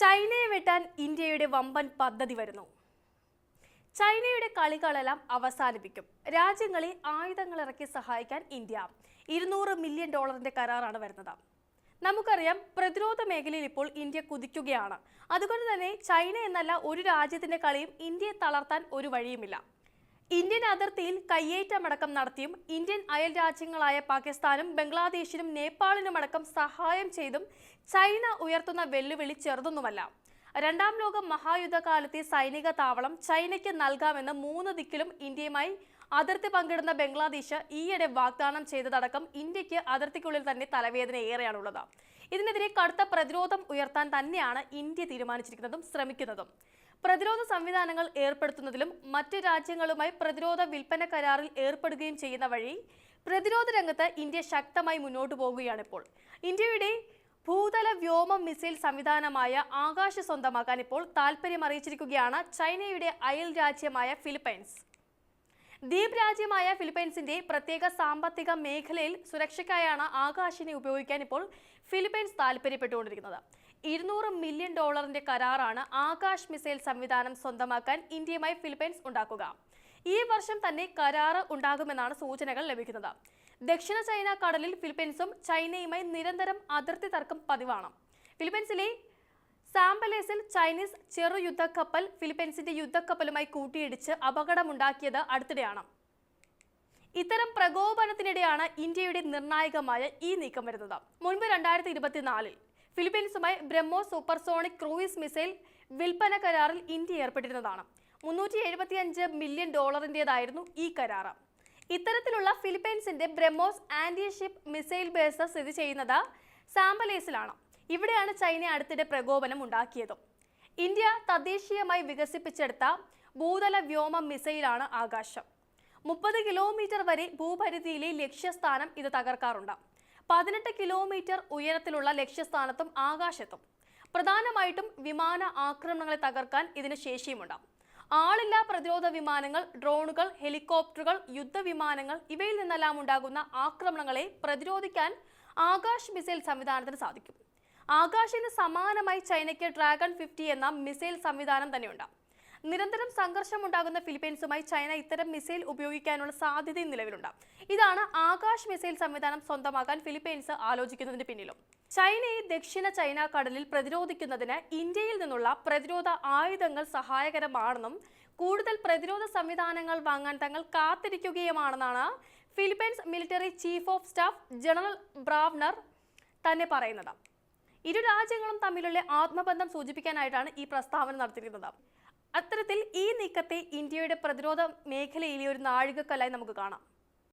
ചൈനയെ വെട്ടാൻ ഇന്ത്യയുടെ വമ്പൻ പദ്ധതി വരുന്നു. ചൈനയുടെ കളികളെല്ലാം അവസാനിപ്പിക്കും. രാജ്യങ്ങളെ ആയുധങ്ങൾ ഇറക്കി സഹായിക്കാൻ ഇന്ത്യ. ഇരുന്നൂറ് മില്യൺ ഡോളറിന്റെ കരാറാണ് വരുന്നത്. നമുക്കറിയാം പ്രതിരോധ മേഖലയിൽ ഇപ്പോൾ ഇന്ത്യ കുതിക്കുകയാണ്. അതുകൊണ്ട് തന്നെ ചൈന എന്നല്ല ഒരു രാജ്യത്തിന്റെ കളിയും ഇന്ത്യയെ തളർത്താൻ ഒരു വഴിയുമില്ല. ഇന്ത്യൻ അതിർത്തിയിൽ കയ്യേറ്റമടക്കം നടത്തിയും ഇന്ത്യൻ അയൽ രാജ്യങ്ങളായ പാകിസ്ഥാനും ബംഗ്ലാദേശിനും നേപ്പാളിനുമടക്കം സഹായം ചെയ്തും ചൈന ഉയർത്തുന്ന വെല്ലുവിളി ചെറുതൊന്നുമല്ല. രണ്ടാം ലോക മഹായുദ്ധകാലത്തെ സൈനിക താവളം ചൈനയ്ക്ക് നൽകാമെന്ന് മൂന്ന് ദിക്കിലും ഇന്ത്യയുമായി അതിർത്തി പങ്കിടുന്ന ബംഗ്ലാദേശ് ഈയിടെ വാഗ്ദാനം ചെയ്തതടക്കം ഇന്ത്യയ്ക്ക് അതിർത്തിക്കുള്ളിൽ തന്നെ തലവേദന ഏറെയാണുള്ളത് ഇതിനെതിരെ കടുത്ത പ്രതിരോധം ഉയർത്താൻ തന്നെയാണ് ഇന്ത്യ തീരുമാനിച്ചിരിക്കുന്നതും ശ്രമിക്കുന്നതും. പ്രതിരോധ സംവിധാനങ്ങൾ ഏർപ്പെടുത്തുന്നതിലും മറ്റ് രാജ്യങ്ങളുമായി പ്രതിരോധ വിൽപ്പന കരാറിൽ ഏർപ്പെടുകയും ചെയ്യുന്ന വഴി പ്രതിരോധ രംഗത്ത് ഇന്ത്യ ശക്തമായി മുന്നോട്ടു പോകുകയാണിപ്പോൾ ഇന്ത്യയുടെ ഭൂതല വ്യോമ മിസൈൽ സംവിധാനമായ ആകാശ സ്വന്തമാക്കാൻ ഇപ്പോൾ താൽപ്പര്യം അറിയിച്ചിരിക്കുകയാണ് ചൈനയുടെ അയൽ രാജ്യമായ ഫിലിപ്പൈൻസ്. ദ്വീപ് രാജ്യമായ ഫിലിപ്പൈൻസിന്റെ പ്രത്യേക സാമ്പത്തിക മേഖലയിൽ സുരക്ഷയ്ക്കായാണ് ആകാശിനെ ഉപയോഗിക്കാൻ ഇപ്പോൾ ഫിലിപ്പൈൻസ് താൽപ്പര്യപ്പെട്ടുകൊണ്ടിരിക്കുന്നത് ഇരുന്നൂറ് മില്യൺ ഡോളറിന്റെ കരാറാണ് ആകാശ് മിസൈൽ സംവിധാനം സ്വന്തമാക്കാൻ ഇന്ത്യയുമായി ഫിലിപ്പൈൻസ് ഉണ്ടാക്കുക. ഈ വർഷം തന്നെ കരാറ് ഉണ്ടാകുമെന്നാണ് സൂചനകൾ ലഭിക്കുന്നത്. ദക്ഷിണ ചൈന കടലിൽ ഫിലിപ്പൈൻസും ചൈനയുമായി നിരന്തരം അതിർത്തി തർക്കം പതിവാണ്. ഫിലിപ്പൈൻസിലെ സാമ്പലേസിൽ ചൈനീസ് ചെറു യുദ്ധക്കപ്പൽ ഫിലിപ്പൈൻസിന്റെ യുദ്ധക്കപ്പലുമായി കൂട്ടിയിടിച്ച് അപകടമുണ്ടാക്കിയത് അടുത്തിടെയാണ്. ഇത്തരം പ്രകോപനത്തിനിടെയാണ് ഇന്ത്യയുടെ നിർണായകമായ ഈ നീക്കം വരുന്നത്. മുൻപ് രണ്ടായിരത്തി ഇരുപത്തിനാലിൽ ഫിലിപ്പീൻസുമായി ബ്രഹ്മോ സൂപ്പർസോണിക് ക്രൂയിസ് മിസൈൽ വിൽപ്പന കരാറിൽ ഇന്ത്യ ഏർപ്പെട്ടിരുന്നതാണ്. മുന്നൂറ്റി എഴുപത്തിയഞ്ച് മില്യൺ ഡോളറിന്റെതായിരുന്നു ഈ കരാർ ഇത്തരത്തിലുള്ള ഫിലിപ്പൈൻസിന്റെ BrahMos anti ship missile base സ്ഥിതി ചെയ്യുന്നത് സാമ്പലേസിലാണ് ഇവിടെയാണ് ചൈന അടുത്തിടെ പ്രകോപനം ഉണ്ടാക്കിയതും. ഇന്ത്യ തദ്ദേശീയമായി വികസിപ്പിച്ചെടുത്ത ഭൂതല വ്യോമ മിസൈലാണ് ആകാശം. മുപ്പത് കിലോമീറ്റർ വരെ ഭൂപരിധിയിലെ ലക്ഷ്യസ്ഥാനം ഇത് തകർക്കാറുണ്ട്. പതിനെട്ട് കിലോമീറ്റർ ഉയരത്തിലുള്ള ലക്ഷ്യസ്ഥാനത്തും ആകാശത്തും. പ്രധാനമായിട്ടും വിമാന ആക്രമണങ്ങളെ തകർക്കാൻ ഇതിന് ശേഷിയുമുണ്ട് ആളില്ലാ പ്രതിരോധ വിമാനങ്ങൾ ഡ്രോണുകൾ ഹെലികോപ്റ്ററുകൾ യുദ്ധവിമാനങ്ങൾ ഇവയിൽ നിന്നെല്ലാം ഉണ്ടാകുന്ന ആക്രമണങ്ങളെ പ്രതിരോധിക്കാൻ ആകാശ് മിസൈൽ സംവിധാനത്തിന് സാധിക്കും. ആകാശിന് സമാനമായി ചൈനയ്ക്ക് ഡ്രാഗൺ ഫിഫ്റ്റി എന്ന മിസൈൽ സംവിധാനം തന്നെയുണ്ട് നിരന്തരം സംഘർഷമുണ്ടാകുന്ന ഫിലിപ്പീൻസുമായി ചൈന ഇത്തരം മിസൈൽ ഉപയോഗിക്കാനുള്ള സാധ്യതയും നിലവിലുണ്ട്. ഇതാണ് ആകാശ് മിസൈൽ സംവിധാനം സ്വന്തമാക്കാൻ ഫിലിപ്പീൻസ് ആലോചിക്കുന്നതിന് പിന്നിലും. ചൈനയെ ദക്ഷിണ ചൈന കടലിൽ പ്രതിരോധിക്കുന്നതിന് ഇന്ത്യയിൽ നിന്നുള്ള പ്രതിരോധ ആയുധങ്ങൾ സഹായകരമാണെന്നും കൂടുതൽ പ്രതിരോധ സംവിധാനങ്ങൾ വാങ്ങാൻ തങ്ങൾ കാത്തിരിക്കുകയുമാണെന്നാണ് Philippines military chief of staff general Brawner തന്നെ പറയുന്നത്. ഇരു രാജ്യങ്ങളും തമ്മിലുള്ള ആത്മബന്ധം സൂചിപ്പിക്കാനായിട്ടാണ് ഈ പ്രസ്താവന നടത്തിയിരിക്കുന്നത്. അത്തരത്തിൽ ഈ നീക്കത്തെ ഇന്ത്യയുടെ പ്രതിരോധ മേഖലയിലെ ഒരു നാഴികക്കല്ലായി നമുക്ക് കാണാം.